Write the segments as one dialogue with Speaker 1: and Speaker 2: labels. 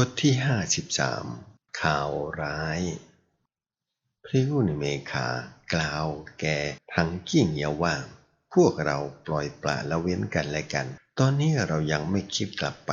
Speaker 1: บทที่ห้าสิบสามข่าวร้าย พริ้วในเมฆากล่าวแก่ทั้งกิ่งเยว่าพวกเราปล่อยปละละเว้นกันและกัน ตอนนี้เรายังไม่คิดกลับไป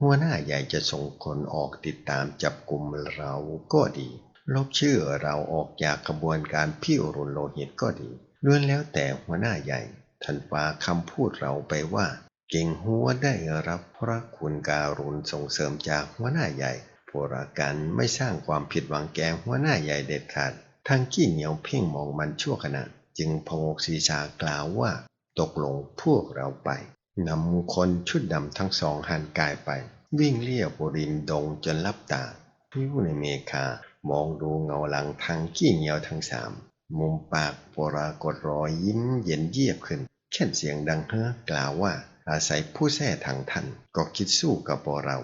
Speaker 1: หัวหน้าใหญ่จะส่งคนออกติดตามจับกลุ่มเราก็ดี ลบชื่อเราออกจากกระบวนการพิวรุนโลหิตก็ดีล้วนแล้วแต่หัวหน้าใหญ่ท่านฝากคำพูดเราไปว่า เก่งหัวได้รับพระคุณการุณส่งเสริมจากหัวหน้าใหญ่พวกเรากันไม่สร้างความผิดหวังแก่หัวหน้าใหญ่เด็ดขาดทางขี้เหนียวเพ่งมองมันชั่วขณะ จึงพงกศีรษะกล่าวว่า ตกลงพวกเราไปนำคนชุดดำทั้งสองหันกายไป วิ่งเลี่ยวบรินดงจนลับตาพิวในเมฆามองดูเงาหลังทางขี้เหนียวทั้งสามมุมปากปรากฏรอยยิ้มเย็นเยียบขึ้นเช่นเสียงดังเฮ้อกล่าวว่า อาศัยผู้แท้ทางท่าน ก็คิดสู้กับเรา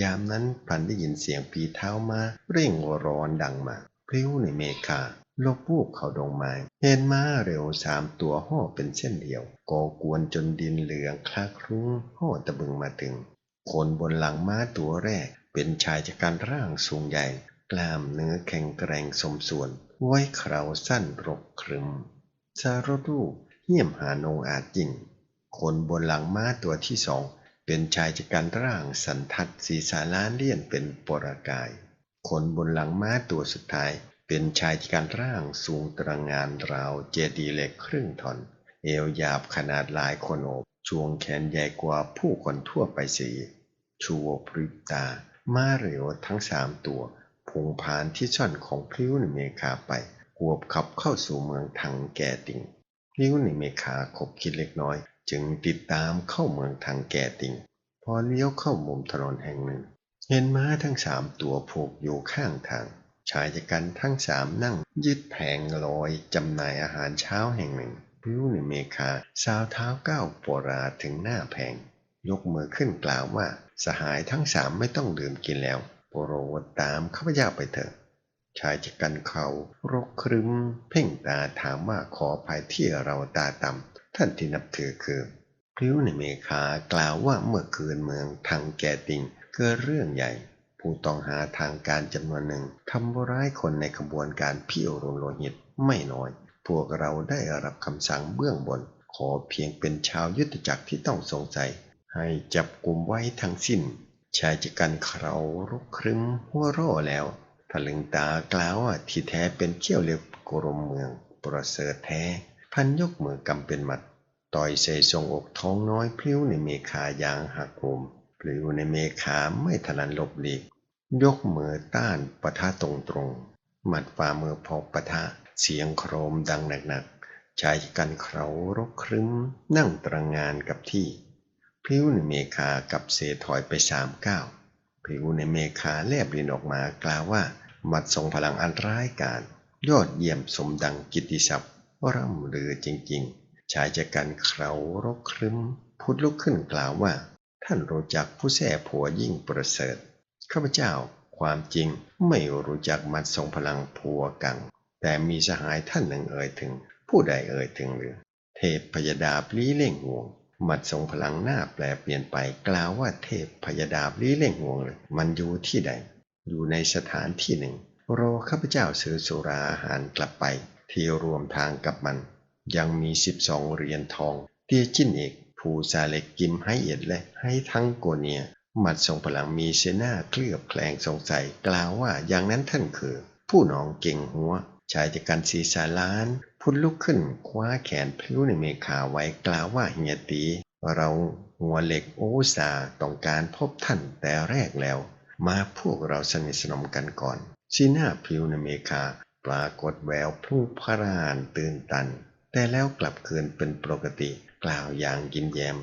Speaker 1: ยามนั้นพันได้ยินเสียงปีเท้ามาเร่งร้อนดังมาพริ้วในเมฆาลบปูบเขาดงไม้เห็นม้าเร็วสามตัวห่อเป็นเส้นเดียวก่อกวนจนดินเหลืองคลาคลุ้งห่อตะบึงมาถึง คนบนหลังม้าตัวแรก เป็นชายจากการร่างสูงใหญ่ กล้ามเนื้อแข็งแกร่งสมส่วน ไว้เคราสั้นรกครึมซารดูเหี่ยมหานงอาจยิ่ง คนบนหลังม้าตัวที่สองเป็นชายจากการร่างสันทัดศีรษะล้านเลี่ยนเป็นปรากาย คนบนหลังม้าตัวสุดท้าย เป็นชายจากการร่างสูงตระงานราวเจดีเหล็กครึ่งทอน เอวหยาบขนาดหลายคนโอบช่วงแขนใหญ่กว่าผู้คนทั่วไปสีชัวพริบตาม้าเร็วทั้งสามตัวพุงผ่านที่ช่อนของพลิ้วในเมฆาไปกวบขับเข้าสู่เมืองทางแก่ติงพลิ้วในเมฆาขบคิดเล็กน้อย จึงติดตามเข้าเมืองทางแก่ติงพอเลี้ยวเข้ามุมถนนแห่งหนึ่ง เห็นม้าทั้งสามตัวผูกอยู่ข้างทาง ชายจักันทั้งสามนั่ง ยึดแผงลอยจำหน่ายอาหารเช้าแห่งหนึ่งพิ้วในเมฆาสาวเท้าก้าวปราถึงหน้าแผง ยกมือขึ้นกล่าวว่า สหายทั้งสามไม่ต้องดื่มกินแล้วโปรดตามข้าพเจ้าไปเถอะชายจักันเขารกครึ้ม เพ่งตาถามว่าขอภัยที่เราตาต่ำ ท่านที่นับถือคือพริ้วในเมฆากล่าวว่าเมื่อคืนเมืองทางแกติงเกิดเรื่องใหญ่ ผู้ต้องหาทางการจำนวนหนึ่งทำร้ายคนในขบวนการพิโอรโลหิตไม่น้อย พวกเราได้รับคำสั่งเบื้องบน ขอเพียงเป็นชาวยุทธจักรที่ต้องสงสัย ให้จับกลุ่มไว้ทั้งสิ้น ชายจักันเขารุกครึ้มหัวร่อแล้วทะลึงตากล่าวว่าที่แท้เป็นเขี้ยวเล็บกรมเมือง ประเสริฐแท้ พันยกมือกำเป็นหมัด ต่อยใส่ทรงอกท้องน้อยพลิ้วในเมฆายางหักโหมพลิ้วในเมฆาไม่ถนันหลบหลีก ยกมือต้านปะทะตรงตรงหมัดฝ่ามือพอปะทะเสียงโครมดังหนักๆชายกันเขารกครึ้มนั่งตระงงานกับที่พลิ้วในเมฆากับเสถอยไปสามก้าวพลิ้วในเมฆาแลบลินออกมากล่าวว่าหมัดทรงพลังอันร้ายกาจยอดเยี่ยมสมดังกิตติศัพท์ ร่ำลือจริงๆ ชายจักันเขารกครึมพุดลุกขึ้นกล่าวว่า ท่านรู้จักผู้แส่ผัวยิ่งประเสริฐข้าพเจ้าความจริงไม่รู้จักมัดทรงพลังผัวกัง แต่มีสหายท่านหนึ่งเอ่ยถึง ผู้ใดเอ่ยถึงหรือ เทพพยดาบลีเล่งห่วงมัดทรงพลังหน้าแปลเปลี่ยนไปกล่าวว่าเทพพยดาบลีเล่งห่วงเลยมันอยู่ที่ใด อยู่ในสถานที่หนึ่ง รอข้าพเจ้าซื้อสุราอาหารกลับไป ที่รวมทางกับมัน ยังมีสิบสองเหรียญทอง เตี้ยจิ้นเอกผูซาเล็กกิมให้เอ็ดและให้ทั้งโกเนียหมัดทรงพลังมีเสหน้าเคลือบแคลงสงสัยกล่าวว่าอย่างนั้นท่านคือ ผู้น้องเก่งหัวชายจากการศีรษะล้านพุดลุกขึ้นคว้าแขนพลิ้วในเมฆาไว้กล่าวว่าเฮียตี เราหัวเหล็กโอซาต้องการพบท่านแต่แรกแล้ว มาพวกเราสนิทสนมกันก่อนสีหน้าพลิ้วในเมฆา ปรากฏแววพลุ่งพรานตื่นตัน แต่แล้วกลับคืนเป็นปกติ กล่าวอย่างกินแยม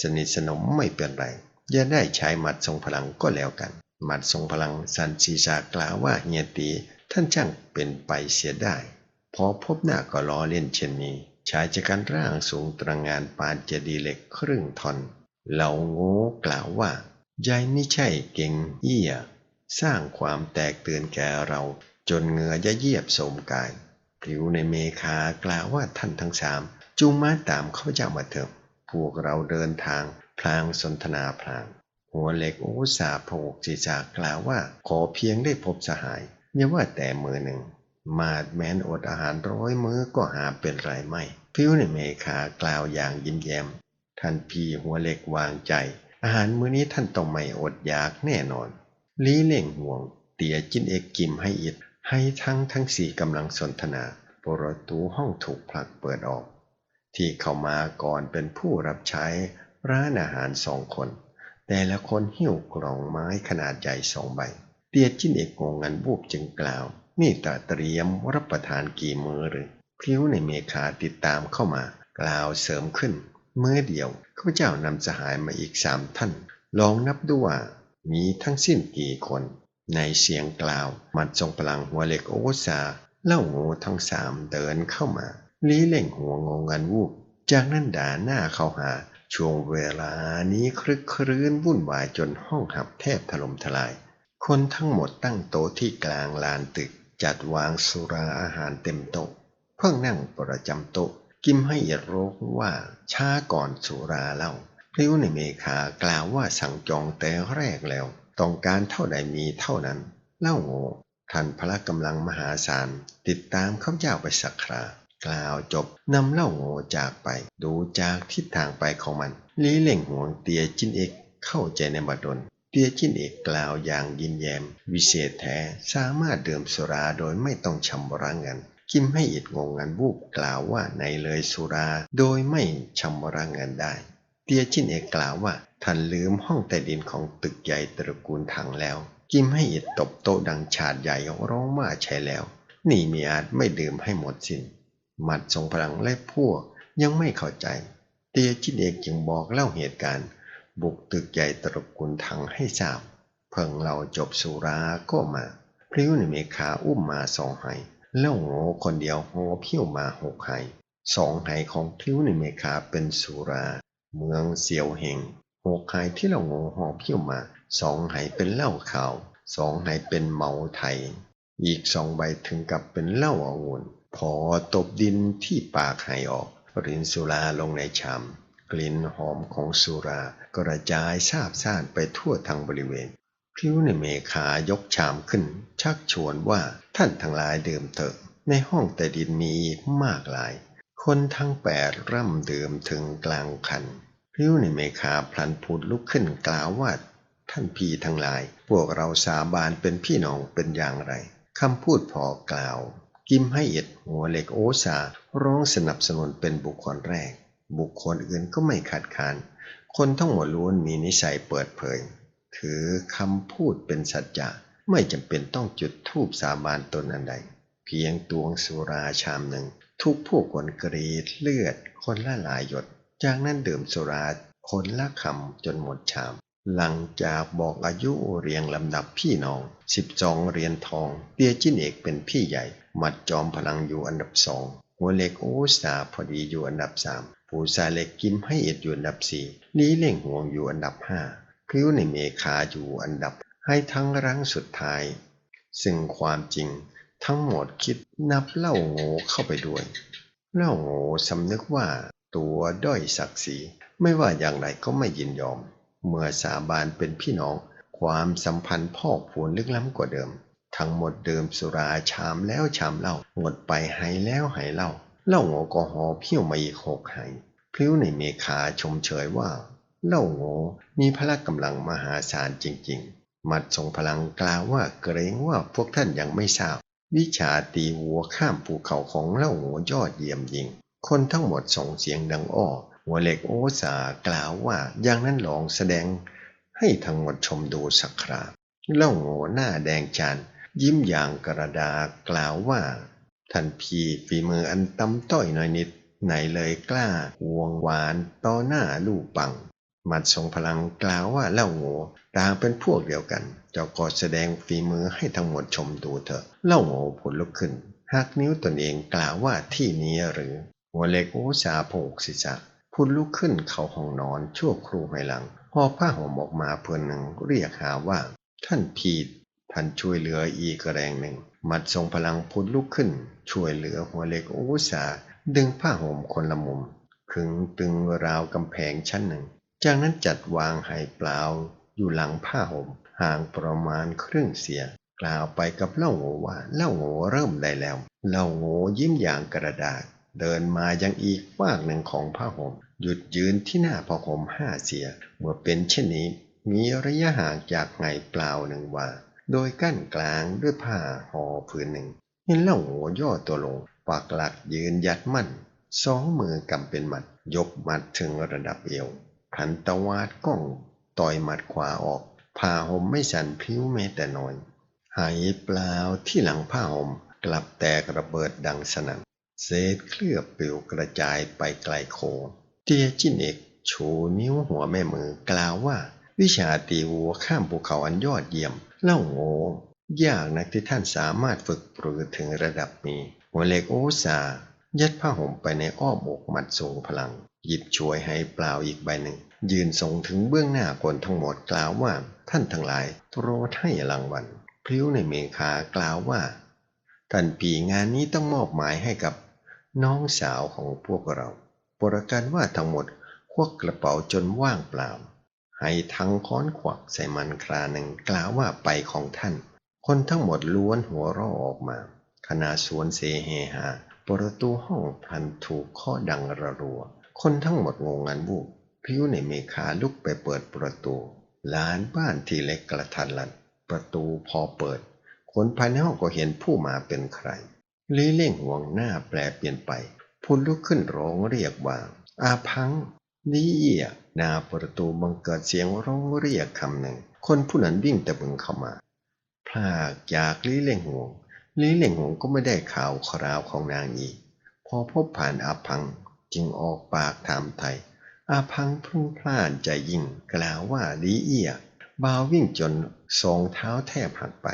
Speaker 1: สนิทสนมไม่เป็นไรอย่าได้ใช้หมัดทรงพลังก็แล้วกัน หมัดทรงพลังสันศีษากล่าวว่าเฮียตีท่านช่างเป็นไปเสียได้ พอพบหน้าก็ล้อเล่นเช่นนี้ชายจาการร่างสูงตระงานปานเจดีเหล็กครึ่งทอนเหล่าโง่กล่าวว่ายายนี่ใช่เก่งเหี้ย สร้างความแตกตื่นแก่เรา จนเหงื่อยะเยียบโสมกายผิวในเมฆากล่าวว่าท่านทั้งสามจูงม้าตามข้าพเจ้ามาเถิดพวกเราเดินทางพลางสนทนาพลาง หัวเหล็กโอสาพกศีรษะกล่าวว่าขอเพียงได้พบสหายอย่าว่าแต่มือหนึ่ง มาดแม้นอดอาหารร้อยมื้อก็หาเป็นไรไม่พิ้วในเมขากล่าวอย่างยิ้มแย้มท่านพี่หัวเหล็กวางใจ อาหารมื้อนี้ท่านต้องไม่อดอยากแน่นอน ลีเล่งห่วง เตียจินเอกกิมให้อิด ให้ทั้งทั้งสี่กำลังสนทนาประตูห้องถูกผลักเปิดออก ที่เข้ามาก่อนเป็นผู้รับใช้ร้านอาหารสองคน แต่ละคนหิ้วกล่องไม้ขนาดใหญ่สองใบ เตียจินเอกงงงันบูบจึงกล่าว นี่ตาเตรียมรับประทานกี่มือหรือพริ้วในเมคาติดตามเข้ามา กล่าวเสริมขึ้น เมื่อเดียวข้าพเจ้านำสหายมาอีกสามท่าน ลองนับดูว่ามีทั้งสิ้นกี่คน ในเสียงกล่าว มัดทรงพลังหัวเหล็กโอซาเล่างูทั้งสามเดินเข้ามาลีเล่งหัวงงงันวูบจากนั้นด่าหน้าเข้าหาช่วงเวลานี้ครึกครื้นวุ่นวายจนห้องหับแทบถล่มทลาย คนทั้งหมดตั้งโต๊ะที่กลางลานตึก จัดวางสุราอาหารเต็มโต๊ะ เพิ่งนั่งประจำโต๊ะ กิมให้เอียดโรกว่าช้าก่อนสุราเล่าพริ้วในเมคากล่าวว่าสั่งจองแต่แรกแล้ว ต้องการเท่าใดมีเท่านั้น เล่าโง่ท่านพละกำลังมหาศาล ติดตามข้าเจ้าไปสักครากล่าวจบนำเล่าโง่จากไป ดูจากทิศทางไปของมัน ลีเล่งห่วงเตียจินเอกเข้าใจในบัดดลเตียจินเอกกล่าวอย่างยิ้มแย้มวิเศษแท้สามารถดื่มสุราโดยไม่ต้องชำระเงินกิมให้อิดงงงันบูบกล่าวว่าในเลยสุรา โดยไม่ชำระเงินได้ เตียจินเอกกล่าวว่า ท่านลืมห้องใต้ดินของตึกใหญ่ตระกูลถังแล้ว กิมให้อิดตบโต๊ะดังฉาดใหญ่ร้องว่าใช่แล้ว นี่มีอาจไม่ดื่มให้หมดสิน้นหมัดทรงพลังและพวกยังไม่เข้าใจ เตียจินเอกจึงบอกเล่าเหตุการณ์ บุกตึกใหญ่ตระกูลถังให้ทราบ เพิ่งเราจบสุราก็มาพริ้วในเมคาอุ้มมาสองไหเล่าโง่คนเดียวโหเพี้ยวมาหกไหสองไหของพริ้วในเมคาเป็นสุรา เมืองเสียวเฮง หกไหที่เราโง่หอเพี้ยวมาสองไหเป็นเหล้าขาวสองไหเป็นเมาไทย อีกสองใบถึงกับเป็นเหล้าองุ่นพอตบดินที่ปากไหออกรินสุราลงในชามกลิ่นหอมของสุรากระจายซาบซ่านไปทั่วทั้งบริเวณพิ้วในเมขายกชามขึ้น ชักชวนว่าท่านทั้งหลายดื่มเถอะในห้องแต่ดินมีอีกมากหลาย คนทั้งแปดร่ำดื่มถึงกลางคัน พริ้วในเมคาพลันพูดลุกขึ้นกล่าวว่าท่านพี่ทั้งหลาย พวกเราสาบานเป็นพี่น้องเป็นอย่างไรคำพูดพอกล่าว กิมให้เอ็ดหัวเหล็กโอซาร้องสนับสนุนเป็นบุคคลแรก บุคคลอื่นก็ไม่ขัดขาน คนทั้งหมดล้วนมีนิสัยเปิดเผย ถือคำพูดเป็นสัจจะไม่จำเป็นต้องจุดธูปสาบานตนอันใด เพียงตวงสุราชามหนึ่ง ทุกผู้คนกรีดเลือดคนละหลายหยด จากนั้นดื่มสุราคนละคำจนหมดชาม หลังจากบอกอายุเรียงลำดับพี่น้องสิบสองเรียญทองเตียจินเอกเป็นพี่ใหญ่ มัดจอมพลังอยู่อันดับสอง หัวเล็กโอสาพอดีอยู่อันดับสามปูซาเล็กกิมให้เอ็ดอยู่อันดับสี่ลีเล่งห่วงอยู่อันดับห้าพริ้วในเมคาอยู่อันดับ ให้ทั้งรั้งสุดท้าย ซึ่งความจริงทั้งหมดคิดนับเล่าโง่เข้าไปด้วย เล่าโง่สำนึกว่า ตัวด้อยศักดิ์ศรีไม่ว่าอย่างไรก็ไม่ยินยอม เมื่อสาบานเป็นพี่น้อง ความสัมพันธ์พอกพูนลึกล้ำกว่าเดิม ทั้งหมดเดิมสุราชามแล้วชามเล่าหมดไปหายแล้วหายเล่าเล่าโง่ก็หอเพี้ยวมาอีกหกหายพริ้วในเมคาชมเชยว่าเล่าโง่มีพละกำลังมหาศาลจริง ๆ มัดทรงพลังกล่าวว่าเกรงว่าพวกท่านยังไม่ทราบ วิชาตีวัวข้ามภูเขาของเล่าโง่ยอดเยี่ยมยิง คนทั้งหมดส่งเสียงดังอ้อหัวเหล็กโอสากล่าวว่าอย่างนั้นลองแสดงให้ทั้งหมดชมดูสักคราเล่าโง่หน้าแดงจานยิ้มอย่างกระดากล่าวว่าท่านพี่ฝีมืออันตำต้อยน่อยนิด ไหนเลยกล้าวงหวานต่อหน้าลูกปัง มัดทรงพลังกล่าวว่าเล่าโง่ต่างเป็นพวกเดียวกัน เจ้าก็แสดงฝีมือให้ทั้งหมดชมดูเถอะ เล่าโง่ผลลุกขึ้นหักนิ้วตนเองกล่าวว่าที่นี้หรือ หัวเล็กโอชาโผกศีรษะพุนลุกขึ้นเข้าห้องนอนชั่วครู่ภายหลังหอบผ้าห่มออกมาเพื่อนหนึ่งเรียกหาว่า ท่านพีดท่านช่วยเหลืออีกแรงหนึ่ง มัดทรงพลังพุนลุกขึ้น ช่วยเหลือหัวเล็กโอชาดึงผ้าห่มคนละมุมขึงตึงราวกำแพงชั้นหนึ่ง จากนั้นจัดวางให้เปล่าอยู่หลังผ้าห่มห่างประมาณครึ่งเสียกล่าวไปกับเล่าโง่ว่าเล่าโง่เริ่มได้แล้ว เล่าโง่ยิ้มอย่างกระดาษ เดินมายังอีกฝากหนึ่งของผ้าห่มหยุดยืนที่หน้าผ้าห่มห้าเสีย เมื่อเป็นเช่นนี้ มีระยะห่างจากไงเปล่าหนึ่งว่าโดยกั้นกลางด้วยผ้าห่อผืนหนึ่งเห็นเล่าโง่ย่อตัวลงปากหลักยืนยัดมั่นสองมือกำเป็นหมัด ยกหมัดถึงระดับเอวพันตวาดก้องต่อยหมัดขวาออกผ้าห่มไม่สั่นพิ้วแม้แต่น้อยหายเปล่าที่หลังผ้าห่มกลับแตกระเบิดดังสนั่น เศษเคลือบปลิวกระจายไปไกลโคเตียจินเอกชูนิ้วหัวแม่มือกล่าวว่า วิชาตีวัวข้ามภูเขาอันยอดเยี่ยม เล่าโง่ยากนักที่ท่านสามารถฝึกปรือถึงระดับนี้ หัวเล็กโอซายัดผ้าห่มไปในอ้อมอกมัดทรงพลัง หยิบช่วยให้เปล่าอีกใบหนึ่ง ยืนทรงถึงเบื้องหน้าคนทั้งหมดกล่าวว่า ท่านทั้งหลายโปรดให้รางวัลพริ้วในเมฆากล่าวว่า ท่านปีงานนี้ต้องมอบหมายให้กับ น้องสาวของพวกเราประกันว่าทั้งหมดควักกระเป๋าจนว่างเปล่า ให้ทั้งค้อนขวักใส่มันคราหนึ่งกล่าวว่าไปของท่าน คนทั้งหมดล้วนหัวเราะออกมาขณะสวนเสเฮหา ประตูห้องพันถูกข้อดังระรัว คนทั้งหมดงงงันวูบพิ้วในเมฆาลุกไปเปิดประตูลานบ้านที่เล็กกระทันรันประตูพอเปิด คนภายในห้องก็เห็นผู้มาเป็นใคร ลีเล่งห่วงหน้าแปลเปลี่ยนไปพูดลุกขึ้นร้องเรียกว่า อาพังนี่เอียหน้าประตูบังเกิดเสียงร้องเรียกคำหนึ่ง คนผู้นั้นวิ่งตะบึงเข้ามา พลากจากลีเล่งห่วงลีเล่งห่วงก็ไม่ได้ข่าวคราวของนางอีก พอพบผ่านอาพังจึงออกปากถามไทย อาพังพุ่งพลานใจยิ่งกล่าวว่าลีเอียบาววิ่งจนสองเท้าแทบหักไป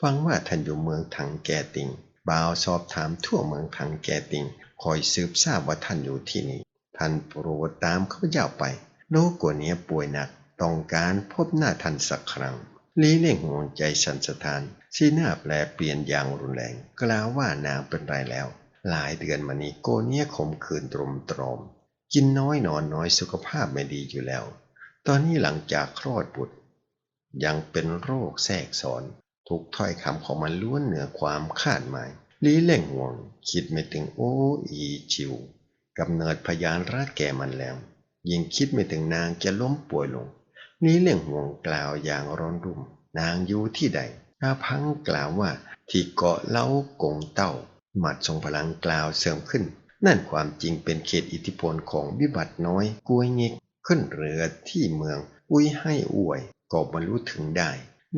Speaker 1: ฟังว่าท่านอยู่เมืองทางแกติง บ่าวสอบถามทั่วเมืองทางแกติงคอยสืบทราบว่าท่านอยู่ที่นี่ ท่านโปรดตามข้าพเจ้าไป โลกกว่านี้ป่วยหนัก ต้องการพบหน้าท่านสักครั้ง ลีเล่งห่วงใจสันสถานสีหน้าแปลเปลี่ยนอย่างรุนแรง กล่าวว่านางเป็นไรแล้ว หลายเดือนมานี้โกเนี้ยขมขืนตรมตรอม กินน้อยนอนน้อยสุขภาพไม่ดีอยู่แล้ว ตอนนี้หลังจากคลอดบุตร ยังเป็นโรคแทรกซ้อน ทุกถ้อยคำของมันล้วนเหนือความคาดหมายลีเล่งห่วง คิดไม่ถึงโออีชิวกำเนิดพยานรักแก่มันแล้ว ยิ่งคิดไม่ถึงนางจะล้มป่วยลงลีเล่งห่วงกล่าวอย่างร้อนรุ่ม นางอยู่ที่ใดอาพังกล่าวว่าที่เกาะเล้ากงเต้า หมัดทรงพลังกล่าวเสริมขึ้น นั่นความจริงเป็นเขตอิทธิพลของวิบัติน้อยกวยเงกขึ้นเรือที่เมือง อุ้ยให้อวยก็บรรลุถึงได้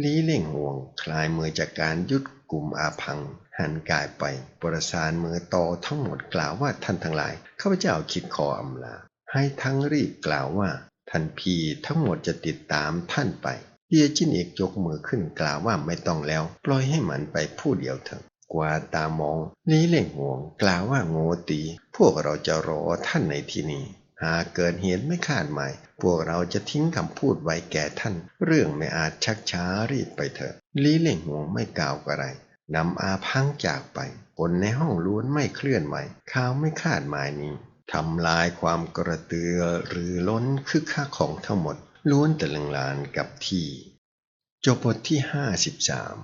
Speaker 1: ลีเล่งห่วงคลายมือจากการยุดกลุ่มอาพัง หันกายไป ประสานมือต่อทั้งหมดกล่าวว่าท่านทั้งหลายข้าพเจ้าคิดขออำลา ให้ทั้งรีบกล่าวว่า ท่านพี่ทั้งหมดจะติดตามท่านไปเดียจินเอกยกมือขึ้นกล่าวว่าไม่ต้องแล้ว ปล่อยให้มันไปผู้เดียวเถอะกว่าตามองลีเล่งห่วง กล่าวว่าโง่ตี พวกเราจะรอท่านในที่นี้ หากเกิดเหตุไม่คาดหมาย พวกเราจะทิ้งคำพูดไว้แก่ท่าน เรื่องไม่อาจชักช้ารีบไปเถอะลีเล่งห่วงไม่กล่าวอะไรนำอาพังจากไปคนในห้องล้วนไม่เคลื่อนไหวข่าวไม่คาดหมายนี้ทำลายความกระตือรือล้นคึกคักของทั้งหมดล้วนแต่ลังลานกับที่ จบบทที่ห้าสิบสาม